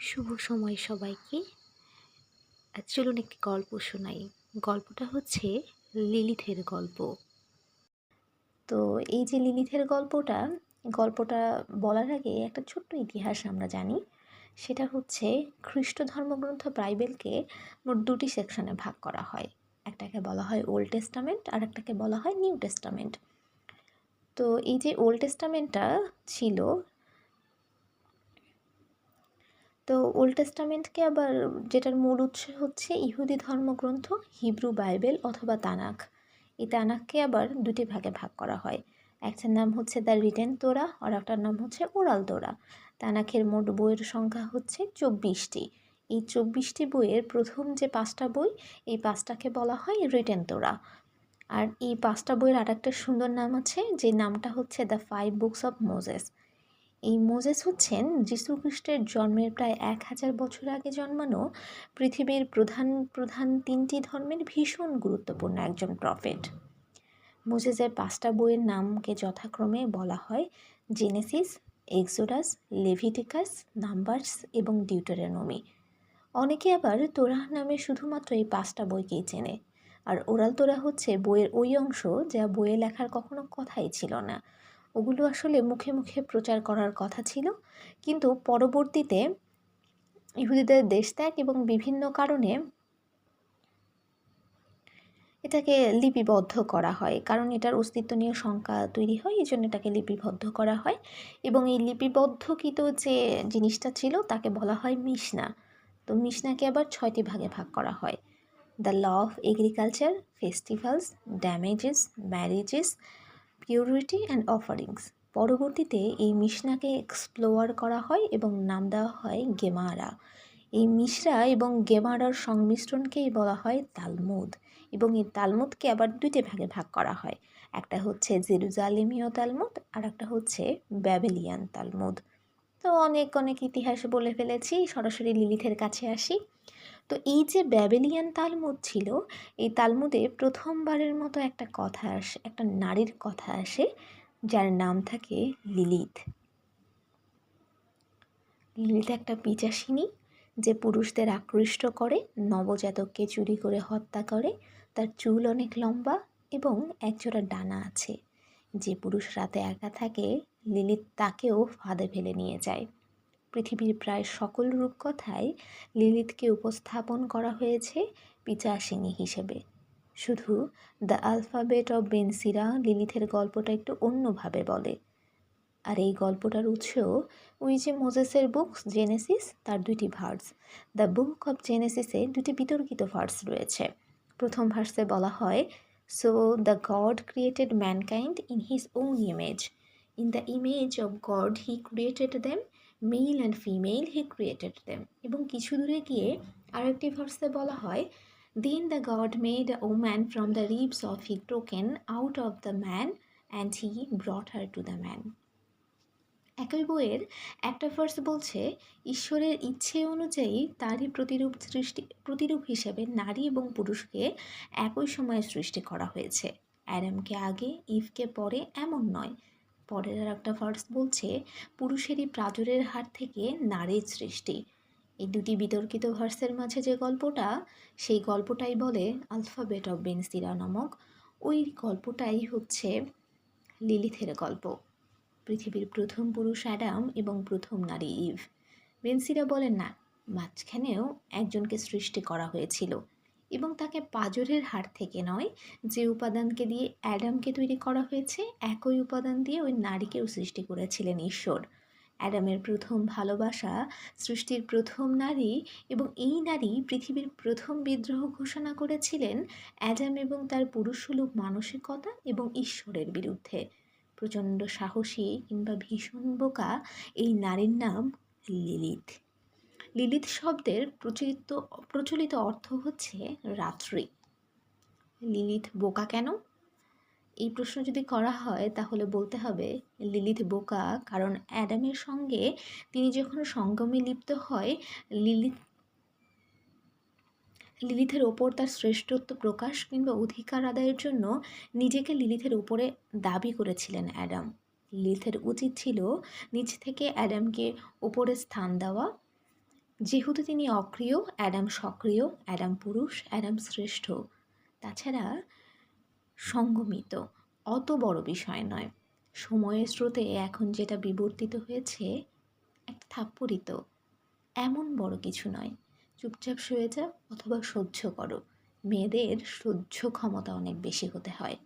শুভ সময় সবাইকে। চলুন একটি গল্প শোনাই। গল্পটা হচ্ছে লিলিথের গল্প। তো এই যে লিলিথের গল্পটা গল্পটা বলার আগে একটা ছোট্ট ইতিহাস আমরা জানি। সেটা হচ্ছে খ্রিস্ট ধর্মগ্রন্থ বাইবেলকে মোট দুটি সেকশনে ভাগ করা হয়। একটাকে বলা হয় ওল্ড টেস্টামেন্ট, আর একটাকে বলা হয় নিউ টেস্টামেন্ট। তো এই যে ওল্ড টেস্টামেন্টটা ছিল তো ওল্ড টেস্টামেন্টকে আবার যেটার মূল উৎস হচ্ছে ইহুদি ধর্মগ্রন্থ হিব্রু বাইবেল অথবা তানাক এই তানাককে আবার দুটি ভাগে ভাগ করা হয়। একটার নাম হচ্ছে দ্য রিটেন তোরা আর একটার নাম হচ্ছে ওরাল তোরা তানাকের মোট বইয়ের সংখ্যা হচ্ছে চব্বিশটি। এই চব্বিশটি বইয়ের প্রথম যে পাঁচটা বই, এই পাঁচটাকে বলা হয় রিটেন তোরা আর এই পাঁচটা বইয়ের আর একটা সুন্দর নাম আছে, যে নামটা হচ্ছে the five books of Moses এই মোজেস হচ্ছেন যীশু খ্রিস্টের জন্মের প্রায় এক হাজার বছর আগে জন্মানো পৃথিবীর প্রধান প্রধান তিনটি ধর্মের ভীষণ গুরুত্বপূর্ণ একজন প্রফেট। মোজেসের পাঁচটা বইয়ের নামকে যথাক্রমে বলা হয় জেনেসিস, এক্সোডাস, লেভিটিকাস, নাম্বারস এবং ডিউটোরেনমি। অনেকে আবার তোরাহ নামে শুধুমাত্র এই পাঁচটা বইকেই চেনে। আর ওরাল তোরা হচ্ছে বইয়ের ওই অংশ যা বইয়ে লেখার কখনো কথাই ছিল না। ওগুলো আসলে মুখে মুখে প্রচার করার কথা ছিল। কিন্তু পরবর্তীতে ইহুদিদের দেশ ত্যাগ এবং বিভিন্ন কারণে এটাকে লিপিবদ্ধ করা হয়। কারণ এটার অস্তিত্ব নিয়ে শঙ্কা তৈরি হয় এই জন্য এটাকে লিপিবদ্ধ করা হয়। এবং এই লিপিবদ্ধকৃত যে জিনিসটা ছিল, তাকে বলা হয় মিশনা। তো মিশনাকে আবার ছয়টি ভাগে ভাগ করা হয়। The law of agriculture festivals damages, marriages purity and offerings. পরবর্তীতে এই মিশনাকে এক্সপ্লোয়ার করা হয় এবং নাম দেওয়া হয় গেমারা। এই মিশরা এবং গেমারার সংমিশ্রণকেই বলা হয় তালমুদ এবং এই তালমুদকে আবার দুইটি ভাগে ভাগ করা হয়। একটা হচ্ছে জেরুজালেমীয় তালমুদ আর একটা হচ্ছে ব্যাবেলিয়ান তালমুদ। তো অনেক অনেক ইতিহাস বলে ফেলেছি, সরাসরি লিলিথের কাছে আসি। তো এই যে ব্যাবেলিয়ান তালমুদ ছিল, এই তালমুদে প্রথমবারের মতো একটা কথা আসে, একটা নারীর কথা আসে, যার নাম থাকে লিলিথ। লিলিথ একটা পিচাসিনী যে পুরুষদের আকৃষ্ট করে, নবজাতককে চুরি করে হত্যা করে, তার চুল অনেক লম্বা এবং একজোড়া ডানা আছে। যে পুরুষ রাতে একা থাকে লিলিত তাকেও ফাঁদে ফেলে নিয়ে যায়। পৃথিবীর প্রায় সকল রূপকথায় লিলিথকে উপস্থাপন করা হয়েছে পিচাসিনী হিসেবে। শুধু the alphabet of Ben Sira লিলিথের গল্পটা একটু অন্যভাবে বলে। আর এই গল্পটার উৎস ওই যে মোজেসের বুক জেনেসিস, তার দুইটি ভার্স। দ্য বুক অব জেনেসিসে দুটি বিতর্কিত ভার্স রয়েছে। প্রথম ভার্সে বলা হয়, so the God created mankind in his own image. In the image of God he created them male and female he created them এবং কিছু দূরে গিয়ে আরেকটি ভার্সে বলা হয় then the God made a woman from the ribs of he taken out of the man and he brought her to the man একই বইয়ের একটা ভার্স বলছে, ঈশ্বরের ইচ্ছে অনুযায়ী তারই প্রতিরূপ সৃষ্টি, প্রতিরূপ হিসেবে নারী এবং পুরুষকে একই সময়ে সৃষ্টি করা হয়েছে। অ্যাডামকে আগে ইভকে পরে এমন নয়। পরের আর একটা ভার্স বলছে, পুরুষেরই প্রাচুরের হার থেকে নারীর সৃষ্টি। এই দুটি বিতর্কিত ভার্সের মাঝে যে গল্পটা, সেই গল্পটাই বলে আলফাবেট অফ বেনসিরা নামক। ওই গল্পটাই হচ্ছে লিলিথের গল্প। পৃথিবীর প্রথম পুরুষ অ্যাডাম এবং প্রথম নারী ইভ বেনসিরা বলেন না, মাঝখানেও একজনকে সৃষ্টি করা হয়েছিল। এবং তাকে পাজরের হাড় থেকে নয়, যে উপাদানকে দিয়ে অ্যাডামকে তৈরি করা হয়েছে, একই উপাদান দিয়ে ওই নারীকেও সৃষ্টি করেছিলেন ঈশ্বর। অ্যাডামের প্রথম ভালোবাসা সৃষ্টির প্রথম নারী এবং এই নারী পৃথিবীর প্রথম বিদ্রোহ ঘোষণা করেছিলেন অ্যাডাম এবং তার পুরুষসুলভ মানসিকতা এবং ঈশ্বরের বিরুদ্ধে। প্রচণ্ড সাহসী কিংবা ভীষণ বোকা এই নারীর নাম লিলিথ। লিলিথ শব্দের প্রচলিত প্রচলিত অর্থ হচ্ছে রাত্রি। লিলিথ বোকা কেন? এই প্রশ্ন যদি করা হয়, তাহলে বলতে হবে লিলিথ বোকা কারণ অ্যাডামের সঙ্গে তিনি যখন সঙ্গমে লিপ্ত হয় লিলিথ লিলিথের ওপর তার শ্রেষ্ঠত্ব প্রকাশ কিংবা অধিকার আদায়ের জন্য নিজেকে লিলিথের উপরে দাবি করেছিলেন অ্যাডাম। লিলিথের উচিত ছিল নিজ থেকে অ্যাডামকে ওপরে স্থান দেওয়া। যেহেতু তিনি অক্রিয়, অ্যাডাম সক্রিয়, অ্যাডাম পুরুষ, অ্যাডাম শ্রেষ্ঠ। তাছাড়া সঙ্গমিত, অত বড় বিষয় নয়। সময়ের স্রোতে এখন যেটা বিবর্তিত হয়েছে, একটা থাপ্পড়িত। এমন বড় কিছু নয়। চুপচাপ শুয়ে যাও অথবা সহ্য করো। মেয়েদের সহ্য ক্ষমতা অনেক বেশি হতে হয়।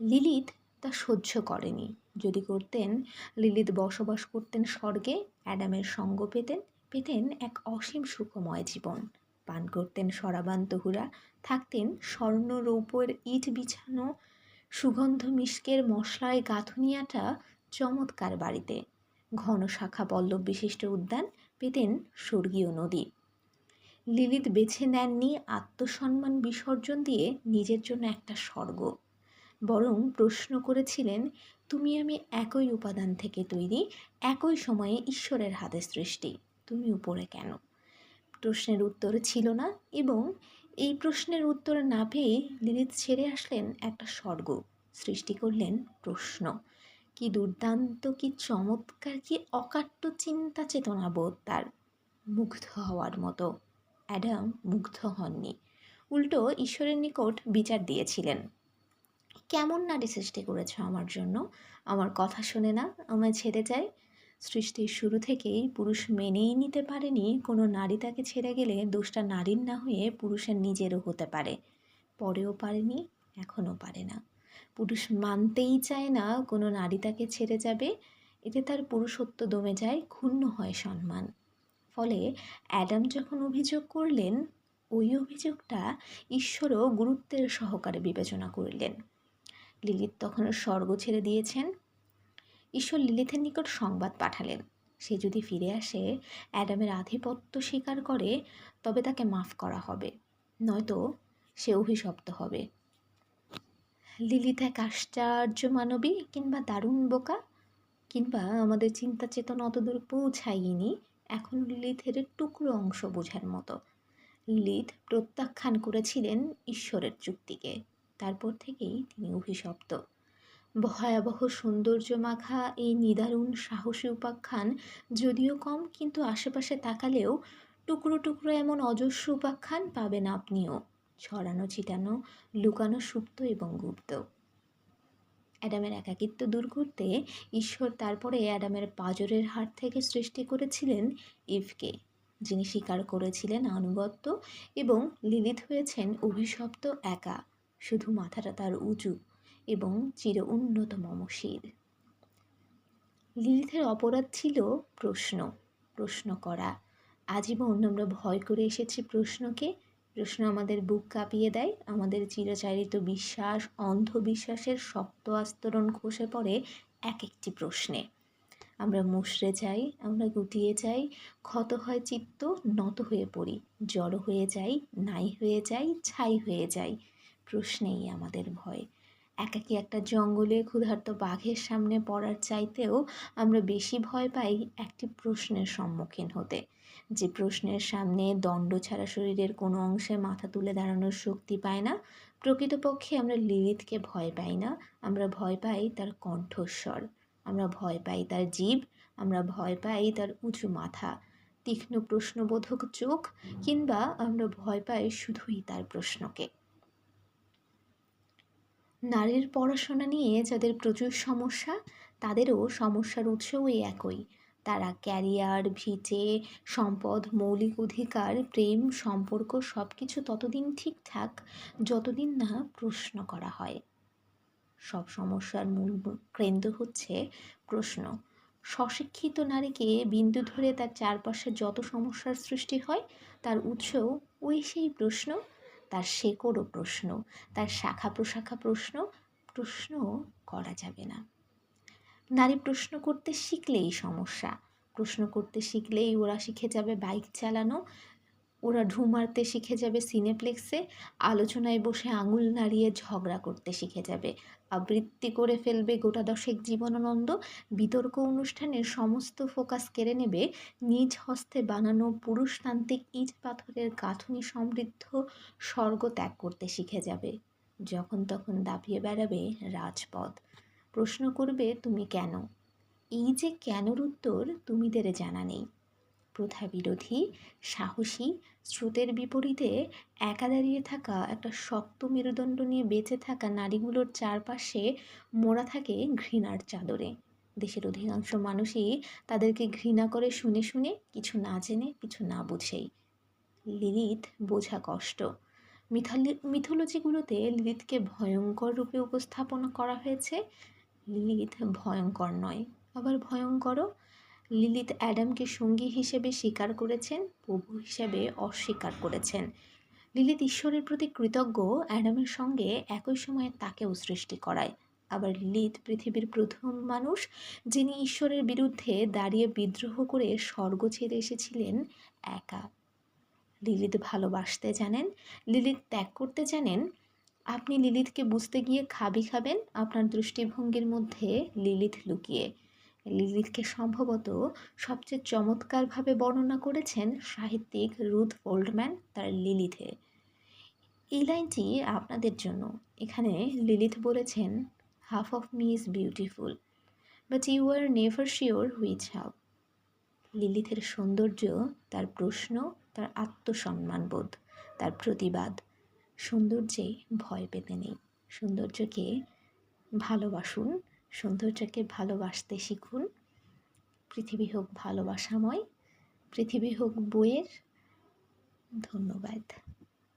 লিলিত তা সহ্য করেনি। যদি করতেন, লিলিত বসবাস করতেন স্বর্গে, অ্যাডামের সঙ্গ পেতেন পেতেন এক অসীম সুখময় জীবন। পান করতেন সরাবান তহুরা, থাকতেন স্বর্ণ রৌপের ইট বিছানো, সুগন্ধ মিষ্কের মশলায় গাঁথুনিয়াটা চমৎকার বাড়িতে। ঘন শাখা পল্লব বিশিষ্ট উদ্যান পেতেন স্বর্গীয় নদী। লিলিত বেছে নেননি আত্মসম্মান বিসর্জন দিয়ে নিজের জন্য একটা স্বর্গ। বরং প্রশ্ন করেছিলেন, তুমি আমি একই উপাদান থেকে তৈরি, একই সময়ে ঈশ্বরের হাতে সৃষ্টি। তুমি উপরে কেন? প্রশ্নের উত্তর ছিল না এবং এই প্রশ্নের উত্তর না পেয়ে লিলিত ছেড়ে আসলেন একটা স্বর্গ। সৃষ্টি করলেন প্রশ্ন, কি দুর্দান্ত, কি চমৎকার, কি অকাট্য চিন্তা চেতনা বোধ তার। মুগ্ধ হওয়ার মতো। অ্যাডাম মুগ্ধ হননি। উল্টো ঈশ্বরের নিকট বিচার দিয়েছিলেন। কেমন নারী সৃষ্টি করেছ আমার জন্য? আমার কথা শুনে না, আমায় ছেড়ে যায়। সৃষ্টির শুরু থেকেই পুরুষ মেনেই নিতে পারেনি। কোনো নারী তাকে ছেড়ে গেলে দোষটা নারীর না হয়ে পুরুষের নিজেরও হতে পারে। পরেও পারেনি, এখনও পারে না। পুরুষ মানতেই চায় না কোনো নারী তাকে ছেড়ে যাবে। এতে তার পুরুষত্ব দমে যায়, ক্ষুণ্ণ হয় সম্মান। ফলে অ্যাডাম যখন অভিযোগ করলেন, ওই অভিযোগটা ঈশ্বরও গুরুত্বের সহকারে বিবেচনা করলেন। লিলিত তখন স্বর্গ ছেড়ে দিয়েছেন। ঈশ্বর লিলিথের নিকট সংবাদ পাঠালেন। সে যদি ফিরে আসে, অ্যাডামের আধিপত্য স্বীকার করে, তবে তাকে মাফ করা হবে। নয়তো সে অভিশপ্ত হবে। লিলিথ এক আশ্চর্য মানবী কিংবা দারুণ বোকা? কিংবা আমাদের চিন্তা চেতনা অতদূর পৌঁছায়নি? এখন লিলিথের টুকরো অংশ বোঝার মতো। লিলিথ প্রত্যাখ্যান করেছিলেন ঈশ্বরের চুক্তিকে। তারপর থেকেই তিনি অভিশপ্ত। ভয়াবহ সৌন্দর্য মাখা এই নিদারুণ সাহসী উপাখ্যান যদিও কম, কিন্তু আশেপাশে তাকালেও টুকরো টুকরো এমন অজস্র উপাখ্যান পাবেন আপনিও। ছড়ানো, ছিটানো, লুকানো সুপ্ত এবং গুপ্ত। অ্যাডামের একাকিত্ব দূর করতে ঈশ্বর তারপরে অ্যাডামের পাজরের হাট থেকে সৃষ্টি করেছিলেন ইফকে, যিনি স্বীকার করেছিলেন আনুগত্য এবং লিলিত হয়েছেন অভিশপ্ত একা। শুধু মাথাটা তার উঁচু এবং চির উন্নত মমশির লিলিথের অপরাধ ছিল প্রশ্ন প্রশ্ন করা। আজীবন আমরা ভয় করে এসেছি প্রশ্নকে। প্রশ্ন আমাদের বুক কাঁপিয়ে দেয়, আমাদের চিরচারিত বিশ্বাস, অন্ধবিশ্বাসের শক্ত আস্তরণ খসে পড়ে এক একটি প্রশ্নে। আমরা মুশড়ে যাই, আমরা গুটিয়ে যাই, ক্ষত হয় চিত্ত, নত হয়ে পড়ি। জড়ো হয়ে যাই, নাই হয়ে যাই, ছাই হয়ে যাই। প্রশ্নেই আমাদের ভয়। একাকি একটা জঙ্গলে ক্ষুধার্ত বাঘের সামনে পড়ার চাইতেও আমরা বেশি ভয় পাই একটি প্রশ্নের সম্মুখীন হতে। যে প্রশ্নের সামনে দণ্ড ছাড়া শরীরের কোনো অংশে মাথা তুলে দাঁড়ানোর শক্তি পায় না, প্রকৃতপক্ষে আমরা লিলিতকে ভয় পাই না, আমরা ভয় পাই তার কণ্ঠস্বর, আমরা ভয় পাই তার জীব, আমরা ভয় পাই তার উঁচু মাথা, তীক্ষ্ণ প্রশ্নবোধক চোখ, কিংবা আমরা ভয় পাই শুধুই তার প্রশ্নকে। নারীর পড়াশোনা নিয়ে যাদের প্রচুর সমস্যা, তাদেরও সমস্যার উৎসও একই। তারা ক্যারিয়ার, ভিটে, সম্পদ, মৌলিক অধিকার, প্রেম, সম্পর্ক সব কিছু ততদিন ঠিকঠাক, যতদিন না প্রশ্ন করা হয়। সব সমস্যার মূল কেন্দ্র হচ্ছে প্রশ্ন। স্বশিক্ষিত নারীকে বিন্দু ধরে তার চারপাশে যত সমস্যার সৃষ্টি হয়, তার উৎসও ওই সেই প্রশ্ন তার শেকড়ও প্রশ্ন, তার শাখা প্রশাখা প্রশ্ন প্রশ্ন করা যাবে না। নারী প্রশ্ন করতে শিখলেই সমস্যা, প্রশ্ন করতে শিখলেই ওরা শিখে যাবে বাইক চালানো ওরা ঢু মারতে শিখে যাবে সিনেপ্লেক্সে, আলোচনায় বসে আঙুল নাড়িয়ে ঝগড়া করতে শিখে যাবে। আবৃত্তি করে ফেলবে গোটা দশেক জীবনানন্দ। বিতর্ক অনুষ্ঠানের সমস্ত ফোকাস কেড়ে নেবে। নিজ হস্তে বানানো পুরুষতান্ত্রিক ইট পাথরের গাঁথুনি সমৃদ্ধ স্বর্গ ত্যাগ করতে শিখে যাবে। যখন তখন দাপিয়ে বেড়াবে রাজপথ। প্রশ্ন করবে, তুমি কেন? এই যে কেনর উত্তর, তুমিদের জানা নেই। প্রথা বিরোধী সাহসী, স্রোতের বিপরীতে একা দাঁড়িয়ে থাকা, একটা শক্ত মেরুদণ্ড নিয়ে বেঁচে থাকা নারীগুলোর চারপাশে মোড়া থাকে ঘৃণার চাদরে। দেশের অধিকাংশ মানুষই তাদেরকে ঘৃণা করে শুনে শুনে কিছু না জেনে, কিছু না বুঝেই। লিলিথ বোঝা কষ্ট। মিথালি, মিথোলজিগুলোতে লিলিথকে ভয়ঙ্কর রূপে উপস্থাপন করা হয়েছে। লিলিথ ভয়ঙ্কর নয়, আবার ভয়ঙ্করও লিলিথ অ্যাডামকে সঙ্গী হিসেবে স্বীকার করেছেন, প্রভু হিসেবে অস্বীকার করেছেন। লিলিত ঈশ্বরের প্রতি কৃতজ্ঞ, অ্যাডামের সঙ্গে একই সময়ে তাকেও সৃষ্টি করায়। আবার লিলিত পৃথিবীর প্রথম মানুষ, যিনি ঈশ্বরের বিরুদ্ধে দাঁড়িয়ে বিদ্রোহ করে স্বর্গ ছেড়ে এসেছিলেন, একা। লিলিত ভালোবাসতে জানেন লিলিত ত্যাগ করতে জানেন, আপনি লিলিতকে বুঝতে গিয়ে খাবি খাবেন, আপনার দৃষ্টিভঙ্গির মধ্যে লিলিত লুকিয়ে। লিলিতকে সম্ভবত সবচেয়ে চমৎকারভাবে বর্ণনা করেছেন সাহিত্যিক রুথ ফোল্ডম্যান তার লিলিথে। এই লাইনটি আপনাদের জন্য। এখানে লিলিথ বলেছেন half of me is beautiful but you are never sure which half লিলিথের সৌন্দর্য, তার প্রশ্ন, তার আত্মসম্মানবোধ তার প্রতিবাদ। সৌন্দর্যে ভয় পেতে নেই। সৌন্দর্যকে ভালোবাসুন সৌন্দর্যকে ভালোবাসতে শিখুন। পৃথিবী হোক ভালোবাসাময় পৃথিবী হোক বইয়ের। ধন্যবাদ।